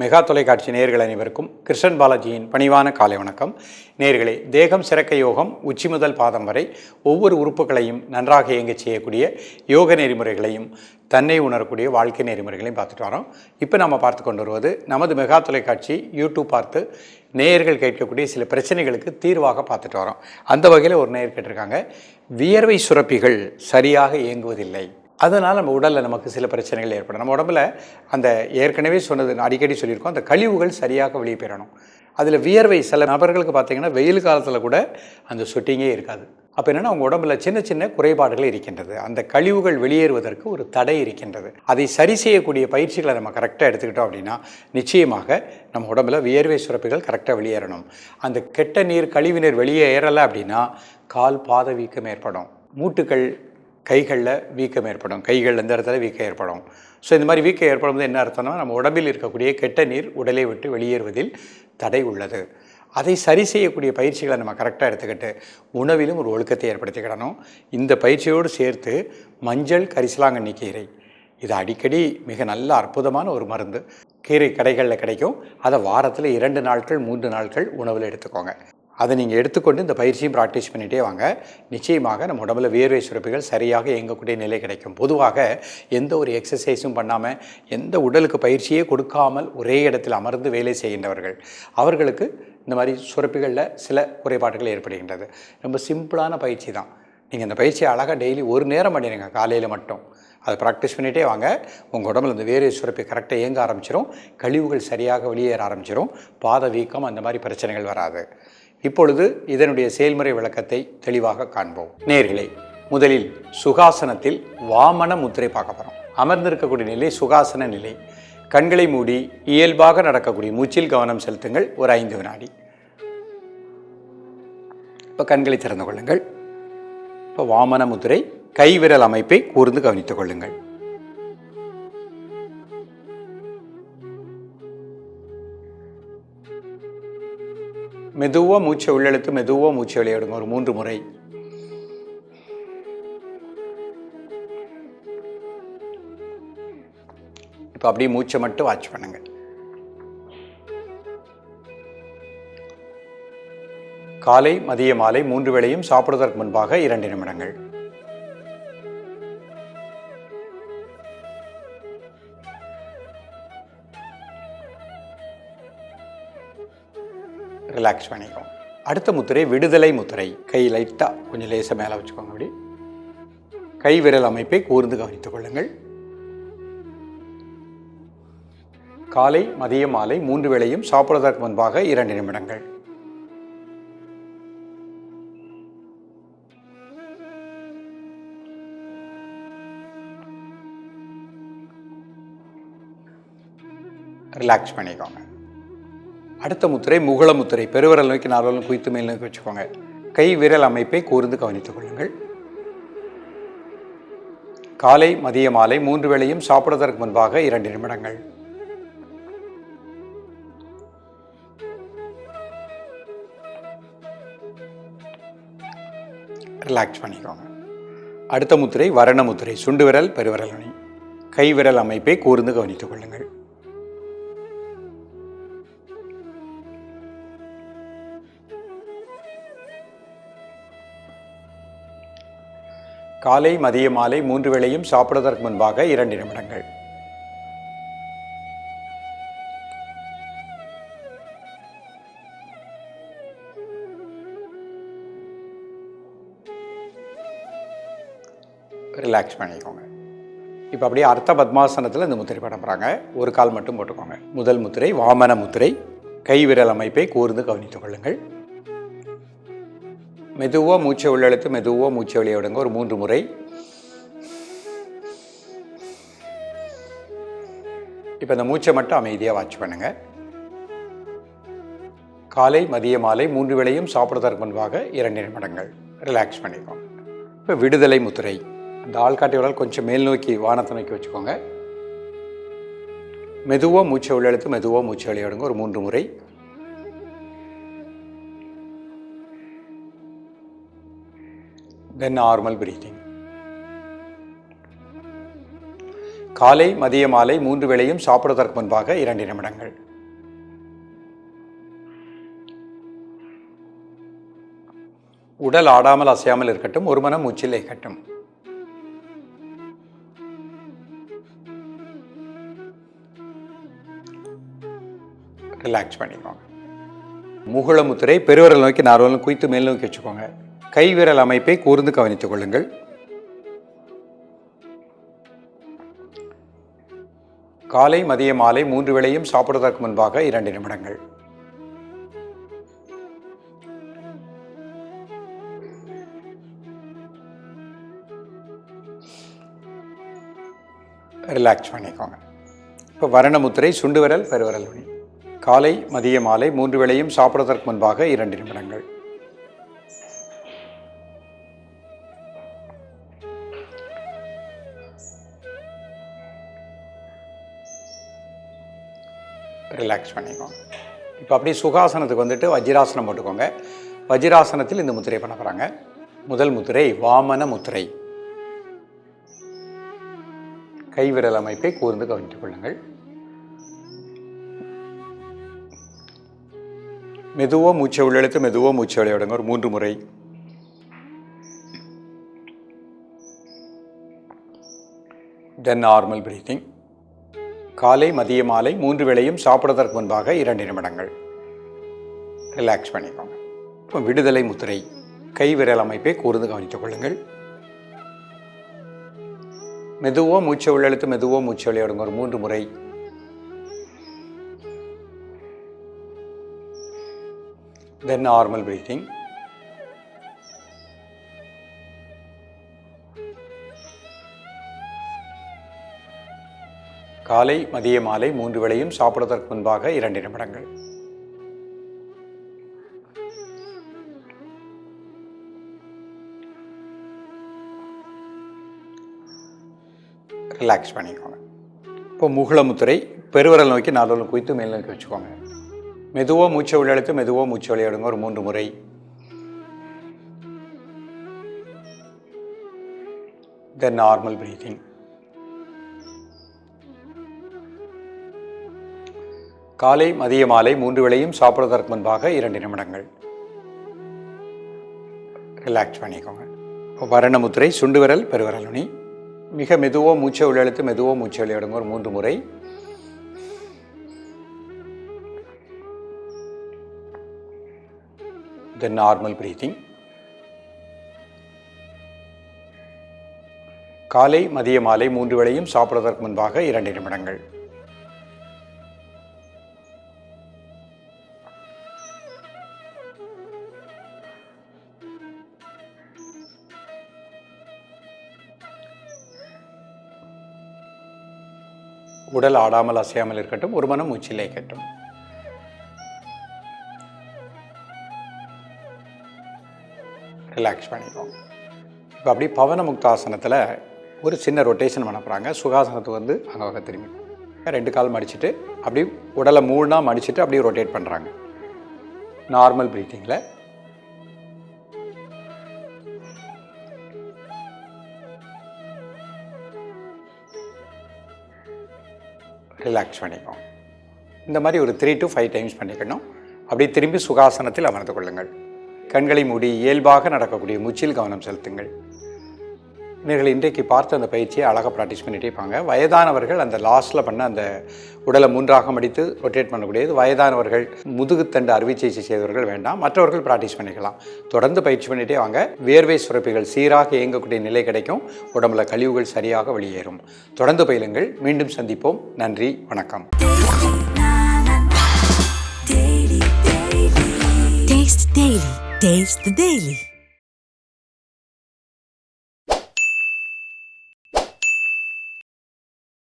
Mega தொலைக்காட்சி நேர்கள் அனைவருக்கும் கிருஷ்ணன் பாலாஜியின் பணிவான காலை வணக்கம். நேர்களே தேகம் சிறக்க யோகம் உச்சி முதல் பாதம் வரை ஒவ்வொரு உறுப்புகளையும் நன்றாக இயங்கச் செய்யக்கூடிய யோக நெறிமுறைகளையும் தன்னை உணரக்கூடிய வாழ்க்கை நெறிமுறைகளையும் பார்த்துட்டு வரோம். இப்போ நம்ம பார்த்து கொண்டு வருவது நமது மெகா தொலைக்காட்சி யூடியூப் பார்த்து நேயர்கள் கேட்கக்கூடிய சில பிரச்சனைகளுக்கு தீர்வாக பார்த்துட்டு வரோம். அந்த வகையில் ஒரு நேயர் கேட்டிருக்காங்க. வியர்வை சுரப்பிகள் சரியாக இயங்குவதில்லை. அதனால் நம்ம உடலில் நமக்கு சில பிரச்சனைகள் ஏற்படும். நம்ம உடம்புல அந்த ஏற்கனவே சொன்னது அடிக்கடி சொல்லியிருக்கோம் அந்த கழிவுகள் சரியாக வெளியே பெறணும். அதில் வியர்வை சில நபர்களுக்கு பார்த்தீங்கன்னா வெயில் காலத்தில் கூட அந்த சொட்டிங்கே இருக்காது. அப்போ என்னென்னா அவங்க உடம்புல சின்ன சின்ன குறைபாடுகள் இருக்கின்றது. அந்த கழிவுகள் வெளியேறுவதற்கு ஒரு தடை இருக்கின்றது. அதை சரி செய்யக்கூடிய பயிற்சிகளை நம்ம கரெக்டாக எடுத்துக்கிட்டோம் அப்படின்னா நிச்சயமாக நம்ம உடம்புல வியர்வை சுரப்புகள் கரெக்டாக வெளியேறணும். அந்த கெட்ட நீர் கழிவு நீர் வெளியே ஏறலை அப்படின்னா கால் பாத வீக்கம் ஏற்படும். மூட்டுக்கள் கைகளில் வீக்கம் ஏற்படும். கைகள் இந்த இடத்துல வீக்கம் ஏற்படும்? ஸோ இந்த மாதிரி வீக்கம் ஏற்படும் போது என்ன அர்த்தம்னா நம்ம உடம்பில் இருக்கக்கூடிய கெட்ட நீர் உடலை விட்டு வெளியேறுவதில் தடை உள்ளது. அதை சரி செய்யக்கூடிய பயிற்சிகளை நம்ம கரெக்டாக எடுத்துக்கிட்டு உணவிலும் ஒரு ஒழுக்கத்தை ஏற்படுத்திக்கிடணும். இந்த பயிற்சியோடு சேர்த்து மஞ்சள் கரிசலாங்கண்ணி கீரை. இது அடிக்கடி மிக நல்ல அற்புதமான ஒரு மருந்து. கீரை கடைகளில் கிடைக்கும். அதை வாரத்தில் இரண்டு நாட்கள் மூன்று நாட்கள் உணவில் எடுத்துக்கோங்க. அதை நீங்கள் எடுத்துக்கொண்டு இந்த பயிற்சியும் ப்ராக்டிஸ் பண்ணிகிட்டே வாங்க. நிச்சயமாக நம்ம உடம்புல வேர்வை சுரப்பிகள் சரியாக இயங்கக்கூடிய நிலை கிடைக்கும். பொதுவாக எந்த ஒரு எக்ஸசைஸும் பண்ணாமல் எந்த உடலுக்கு பயிற்சியே கொடுக்காமல் ஒரே இடத்தில் அமர்ந்து வேலை செய்கின்றவர்கள் அவர்களுக்கு இந்த மாதிரி சுரப்பிகளில் சில குறைபாடுகள் ஏற்படுகின்றது. ரொம்ப சிம்பிளான பயிற்சி தான். நீங்கள் இந்த பயிற்சியை அழகாக டெய்லி ஒரு நேரம் பண்ணிடுங்க காலையில் மட்டும். அதை ப்ராக்டிஸ் பண்ணிகிட்டே வாங்க. உங்கள் உடம்புல இந்த வேறு சுரப்பி கரெக்டாக இயங்க ஆரம்பிச்சிடும் கழிவுகள் சரியாக வெளியேற ஆரம்பிச்சிடும் பாத வீக்கம் அந்த மாதிரி பிரச்சனைகள் வராது. இப்பொழுது இதனுடைய செயல்முறை விளக்கத்தை தெளிவாக காண்போம். நேர்களே முதலில் சுகாசனத்தில் வாமன முத்திரை பார்க்க போகிறோம் அமர்ந்திருக்கக்கூடிய நிலை சுகாசன நிலை. கண்களை மூடி இயல்பாக நடக்கக்கூடிய மூச்சில் கவனம் செலுத்துங்கள். ஒரு ஐந்து வினாடி. இப்போ கண்களை திறந்து கொள்ளுங்கள். இப்போ வாமன முத்திரை கைவிரல் அமைப்பை கூர்ந்து கவனித்துக் கொள்ளுங்கள். மெதுவாக மூச்சை உள்ளெழுத்து மெதுவாக மூச்சை விளையாடுங்க. ஒரு மூன்று முறை. இப்போ அப்படியே மூச்சை மட்டும் வாட்ச் பண்ணுங்க. காலை மதிய மாலை மூன்று வேளையும் சாப்பிடுவதற்கு முன்பாக இரண்டு நிமிடங்கள். ரிலாக்ஸ் பண்ணிக்கோங்க அடுத்த முத்திரை விடுதலை முத்திரை. கை லைட்டாக கொஞ்சம் லேசாக மேலே வச்சுக்கோங்க அப்படி. கை விரல் அமைப்பை கூர்ந்து கவனித்துக் கொள்ளுங்கள். காலை மதிய மாலை மூன்று வேளையும் சாப்பிடுவதற்கு முன்பாக இரண்டு நிமிடங்கள். ரிலாக்ஸ் பண்ணிக்கோங்க. அடுத்த முத்திரை முகுள முத்திரை பெருவிரல் நோக்கி நார்வலும் குய்த்து மேல் நோக்கி வச்சுக்கோங்க. கை விரல் அமைப்பை கூர்ந்து கவனித்துக் கொள்ளுங்கள். காலை மதிய மாலை மூன்று வேளையும் சாப்பிடுவதற்கு முன்பாக இரண்டு நிமிடங்கள். ரிலாக்ஸ் பண்ணிக்கோங்க. அடுத்த முத்திரை வரண முத்திரை சுண்டு விரல் பெருவிரல் அணி. கை விரல் அமைப்பை கூர்ந்து கவனித்துக் கொள்ளுங்கள். காலை மதிய மாலை மூன்று வேளையும் சாப்பிடுவதற்கு முன்பாக இரண்டு நிமிடங்கள். ரிலாக்ஸ் பண்ணிக்கோங்க. இப்போ அப்படியே அர்த்த பத்மாசனத்தில் இந்த முத்திரை பண்ண போகிறாங்க ஒரு கால் மட்டும் போட்டுக்கோங்க. முதல் முத்திரை வாமன முத்திரை கை விரல் அமைப்பை கூர்ந்து கவனித்துக் கொள்ளுங்கள். மெதுவாக மூச்சை உள்ளெழுத்து மெதுவாக மூச்சை வெளியே விடுங்க. ஒரு மூன்று முறை. இப்போ இந்த மூச்சை மட்டும் அமைதியாக வாட்ச் பண்ணுங்க. காலை மதிய மாலை மூன்று வேளையும் சாப்பிடுவதற்கு முன்பாக இரண்டு நிமிடங்கள். ரிலாக்ஸ் பண்ணிக்கோங்க இப்போ விடுதலை முத்திரை. அந்த ஆள்காட்டி விரல் கொஞ்சம் மேல் நோக்கி வானத்தை நோக்கி வச்சுக்கோங்க. மெதுவாக மூச்சை உள்ளெழுத்து மெதுவாக மூச்சை வெளியே விடுங்க. ஒரு மூன்று முறை. தென் நார்மல் பிரீதிங் காலை மதிய மாலை மூன்று வேளையும் சாப்பிடுவதற்கு முன்பாக இரண்டு நிமிடங்கள். உடல் ஆடாமல் அசையாமல் இருக்கட்டும் ஒரு மனம் மூச்சில் இருக்கட்டும் ரிலாக்ஸ் பண்ணிக்கோங்க. முகுளமுத்திரை பெருவரல் நோக்கி நார்வலும் குயித்து மேல் நோக்கி வச்சுக்கோங்க. கைவிரல் அமைப்பை கூர்ந்து கவனித்துக் கொள்ளுங்கள். காலை மதிய மாலை மூன்று வேளையும் சாப்பிடுவதற்கு முன்பாக இரண்டு நிமிடங்கள். ரிலாக்ஸ் பண்ணிக்கோங்க. இப்போ வரணமுத்திரை சுண்டு விரல் பெருவிரல் காலை மதிய மாலை மூன்று வேளையும் சாப்பிடுவதற்கு முன்பாக இரண்டு நிமிடங்கள். ரிலாக்ஸ் பண்ணிக்கோங்க இப்போ அப்படியே சுகாசனத்துக்கு வந்துட்டு வஜ்ராசனம் போட்டுக்கோங்க. வஜ்ராசனத்தில் இந்த முத்திரை பண்ண போகிறாங்க முதல் முத்திரை வாமன முத்திரை. கைவிரல் அமைப்பை கூர்ந்து கவனித்துக் கொள்ளுங்கள். மெதுவாக மூச்சை உள்ளெழுத்து மெதுவாக மூச்சை விளையாடுங்க ஒரு மூன்று முறை. தென் நார்மல் பிரீத்திங் காலை மதிய மாலை மூன்று வேளையும் சாப்பிடுவதற்கு முன்பாக இரண்டு நிமிடங்கள். ரிலாக்ஸ் பண்ணிக்கோங்க. இப்போ விடுதலை முத்திரை கை விரல் அமைப்பை கூர்ந்து கவனித்துக் கொள்ளுங்கள். மெதுவாக மூச்சை உள்ளெழுத்து மெதுவாக மூச்சை விளையாடுங்க. ஒரு மூன்று முறை. தென் நார்மல் பிரீத்திங் காலை மதிய மாலை மூன்று வேளையும் சாப்பிடுவதற்கு முன்பாக இரண்டு நிமிடங்கள். ரிலாக்ஸ் பண்ணிக்கோங்க. இப்போ முகுள பெருவரல் நோக்கி நாலு குவித்து மேல் நோக்கி வச்சுக்கோங்க. மெதுவாக மூச்சை விளையாடுத்து மெதுவாக மூச்சை விளையாடுங்க. ஒரு மூன்று முறை. தென் நார்மல் பிரீத்திங் காலை மதிய மாலை மூன்று வேளையும் சாப்பிடுவதற்கு முன்பாக இரண்டு நிமிடங்கள். ரிலாக்ஸ் பண்ணிக்கோங்க. வரணமுத்திரை சுண்டுவிரல் சுண்டு விரல் பெருவிரல் நுனி. மிக மெதுவோ மூச்சை உள்ளெழுத்து மெதுவோ மூச்சை விளையாடுங்க ஒரு மூன்று முறை. தென் நார்மல் பிரீத்திங் காலை மதிய மாலை மூன்று வேளையும் சாப்பிடுவதற்கு முன்பாக இரண்டு நிமிடங்கள். உடல் ஆடாமல் அசையாமல் இருக்கட்டும் ஒரு மனம் உச்சிலே இருக்கட்டும். ரிலாக்ஸ் பண்ணிக்கோங்க இப்போ அப்படி பவன முக்தாசனத்தில் ஒரு சின்ன ரொட்டேஷன் பண்ண போகிறாங்க சுகாசனத்துக்கு வந்து அங்கே வகை திரும்பி. ரெண்டு கால் மடிச்சுட்டு அப்படி உடலை மூணாக மடிச்சுட்டு அப்படியே ரொட்டேட் பண்ணுறாங்க நார்மல் ப்ரீத்திங்கில் ரிலாக்ஸ் பண்ணிக்கோங்க இந்த மாதிரி ஒரு த்ரீ டு ஃபைவ் டைம்ஸ் பண்ணிக்கணும். அப்படியே திரும்பி சுகாசனத்தில் அமர்ந்து கொள்ளுங்கள். கண்களை மூடி இயல்பாக நடக்கக்கூடிய முச்சில் கவனம் செலுத்துங்கள். நீங்கள் இன்றைக்கு பார்த்த அந்த பயிற்சியை அழகாக ப்ராக்டிஸ் பண்ணிகிட்டே இருப்பாங்க. வயதானவர்கள் அந்த லாஸ்ட்டில் பண்ண அந்த உடலை மூன்றாக மடித்து ரொட்டேட் பண்ணக்கூடியது. வயதானவர்கள் முதுகுத்தண்டு அறுவை சிகிச்சை செய்தவர்கள் வேண்டாம். மற்றவர்கள் ப்ராக்டிஸ் பண்ணிக்கலாம். தொடர்ந்து பயிற்சி பண்ணிகிட்டே வாங்க. வேர்வை சுரப்பிகள் சீராக இயங்கக்கூடிய நிலை கிடைக்கும். உடம்புல கழிவுகள் சரியாக வெளியேறும். தொடர்ந்து பயிலுங்கள். மீண்டும் சந்திப்போம். நன்றி. வணக்கம். Taste Taste the Daily.